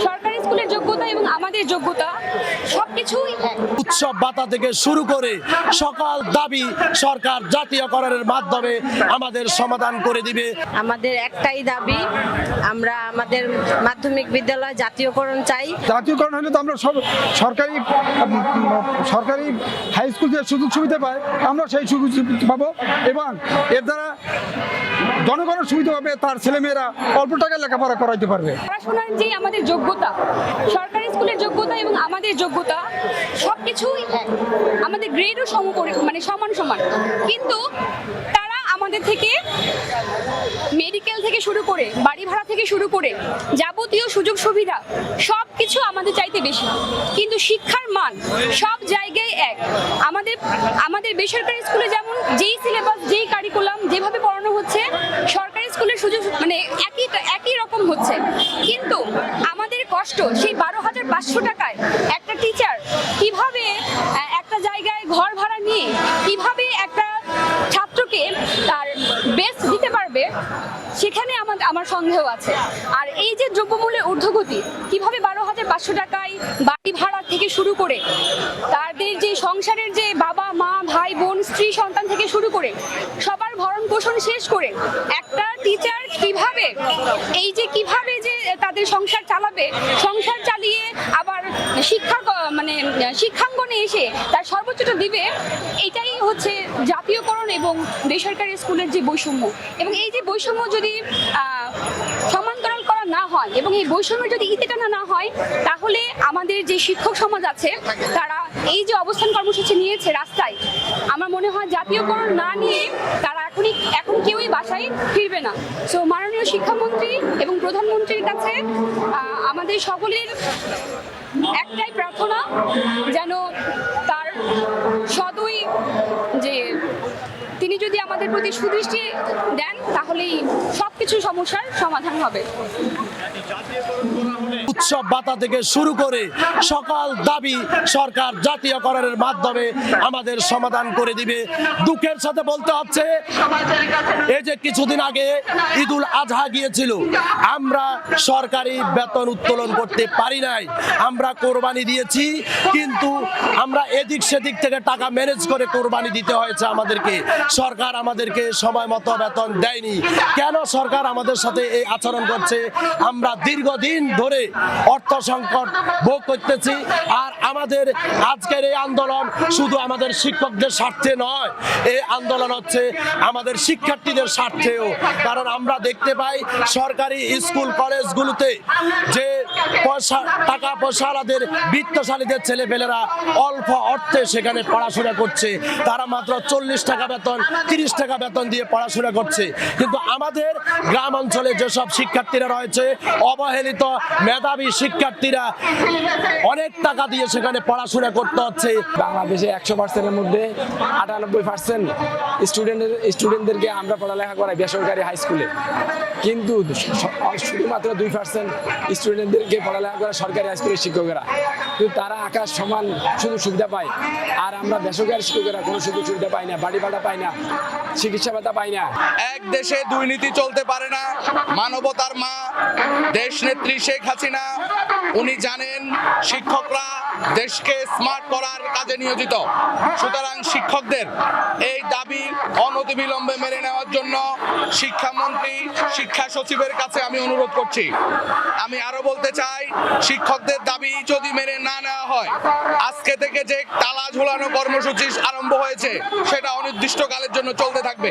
সরকারি স্কুলের যোগ্যতা এবং আমাদের যোগ্যতা সবকিছুই উৎসব ভাতা থেকে শুরু করে সকাল দাবি সরকার জাতীয়করণের মাধ্যমে আমাদের সমাধান করে দিবে। আমাদের একটাই দাবি আমরা আমাদের মাধ্যমিক বিদ্যালয় জাতীয়করণ চাই। জাতীয়করণ হলে তো আমরা সব সরকারি সরকারি হাই স্কুল যে সুযোগ সুবিধা পায় আমরা সেই সুযোগ সুবিধা পাবো এবং এর দ্বারা জনগণের সুবিধা পাবে তার ছেলেমেয়েরা অল্প টাকায় লেখাপড়া করাইতে পারবে। পড়াশোনার যে আমাদের যোগ্যতা সরকারি স্কুলের যোগ্যতা এবং আমাদের যোগ্যতা সবকিছুই এক আমাদের গ্রেডও সম মানে সমান সমান। কিন্তু তারা আমাদের থেকে মেডিকেল থেকে শুরু করে বাড়ি ভাড়া থেকে শুরু করে যাবতীয় সুযোগ সুবিধা সব কিছু আমাদের চাইতে বেশি। কিন্তু শিক্ষার মান সব জায়গায় এক। আমাদের আমাদের বেসরকারি স্কুলে যেমন যেই সিলেবাস যেই কারিকুলাম যেভাবে পড়ানো হচ্ছে, সরকারি স্কুলের সুযোগ মানে একই একই রকম হচ্ছে। কিন্তু কষ্ট, সেই বারো হাজার পাঁচশো টাকায় একটা টিচার কীভাবে একটা জায়গায় ঘর ভাড়া নিয়ে কীভাবে একটা ছাত্রকে তার বেস্ট দিতে পারবে, সেখানে আমার আমার সন্দেহ আছে। আর এই যে দ্রব্যমূল্যের ঊর্ধ্বগতি, কীভাবে বারো হাজার পাঁচশো টাকায় বাড়ি ভাড়া থেকে শুরু করে তাদের যে সংসারের যে বাবা, মা, ভাই, বোন, স্ত্রী, সন্তান থেকে শুরু করে সবার ভরণ পোষণ শেষ করে একটা টিচার কীভাবে, এই যে কীভাবে যে তাদের সংসার চালাবে। সংসার চালিয়ে আবার শিক্ষা মানে শিক্ষাঙ্গনে এসে তার সর্বোচ্চটা দিবে, এটাই হচ্ছে জাতীয়করণ এবং বেসরকারি স্কুলের যে বৈষম্য। এবং এই যে বৈষম্য যদি সমান না হয় এবং এই বৈষম্য যদি ইতি টানা না হয়, তাহলে আমাদের যে শিক্ষক সমাজ আছে, তারা এই যে অবস্থান কর্মসূচি নিয়েছে রাস্তায়, আমার মনে হয় জাতীয়করণ না নিয়ে তারা এখনই, এখন কেউই বাসায় ফিরবে না। সো মাননীয় শিক্ষামন্ত্রী এবং প্রধানমন্ত্রীর কাছে আমাদের সকলের একটাই প্রার্থনা, যেন তার সদয় যে তিনি যদি আমাদের প্রতি সুদৃষ্টি দেন, তাহলেই সব কিছু সমস্যার সমাধান হবে। উৎসব ভাতা থেকে শুরু করে সকাল দাবি সরকার জাতীয়করণের মাধ্যমে আমাদের সমাধান করে দিবে। দুঃখের সাথে বলতে হচ্ছে, এই যে কিছুদিন আগে ঈদুল আজহা গিয়েছিল, আমরা সরকারি বেতন উত্তোলন করতে পারি নাই। আমরা কোরবানি দিয়েছি, কিন্তু আমরা এদিক সেদিক থেকে টাকা ম্যানেজ করে কোরবানি দিতে হয়েছে আমাদেরকে। সরকার আমাদেরকে সময় মতো বেতন দেয়নি। কেন সরকার আমাদের সাথে এই আচরণ করছে? আমরা দীর্ঘদিন ধরে অর্থ সংকট ভোগ করতেছি আর আমাদের আজকের এই আন্দোলন শুধু আমাদের শিক্ষকদের স্বার্থে নয়, এই আন্দোলন হচ্ছে আমাদের শিক্ষার্থীদের স্বার্থেও। কারণ আমরা দেখতে পাই সরকারি স্কুল, কলেজগুলোতে যে পয়সা টাকা পয়সাওয়ালাদের বিত্তশালীদের ছেলেপেলেরা অল্প অর্থে সেখানে পড়াশোনা করছে। তারা মাত্র চল্লিশ টাকা বেতন তিরিশ টাকা বেতন দিয়ে পড়াশোনা করছে। কিন্তু আমাদের গ্রাম অঞ্চলে যেসব শিক্ষার্থীরা রয়েছে অবহেলিত মেধাবী শিক্ষার্থীরা অনেক টাকা দিয়ে সেখানে পড়াশোনা করতে হচ্ছে। বাংলাদেশে একশো পার্সেন্টের মধ্যে আটানব্বই পার্সেন্ট স্টুডেন্টের স্টুডেন্টদেরকে আমরা পড়ালেখা করাই বেসরকারি হাই স্কুলে। কিন্তু শুধুমাত্র দুই পার্সেন্ট স্টুডেন্টদেরকে পড়ালেখা করে সরকারি স্কুলের শিক্ষকেরা। কিন্তু তারা আকাশ সমান সুযোগ সুবিধা পায়। আর আমরা বেসরকারি শিক্ষকেরা কোনো সুযোগ সুবিধা পাই না, বাড়ি ভাড়া পাই না, চিকিৎসা ভাতা পাই না। এক দেশে দুর্নীতি চলতে পারে না। মানবতার মা, দেশ নেত্রী শেখ হাসিনা, উনি জানেন শিক্ষকরা দেশকে স্মার্ট করার কাজে নিয়োজিত। সুতরাং শিক্ষকদের এই দাবি অনতিবিলম্বে মেনে নেওয়ার জন্য শিক্ষামন্ত্রী, শিক্ষা সচিবের কাছে আমি অনুরোধ করছি। আমি আরও বলতে চাই, শিক্ষকদের দাবি যদি মেনে না নেওয়া হয়, আজকে থেকে যে তালা ঝোলানো কর্মসূচি আরম্ভ হয়েছে, সেটা অনির্দিষ্টকালের জন্য চলতে থাকবে।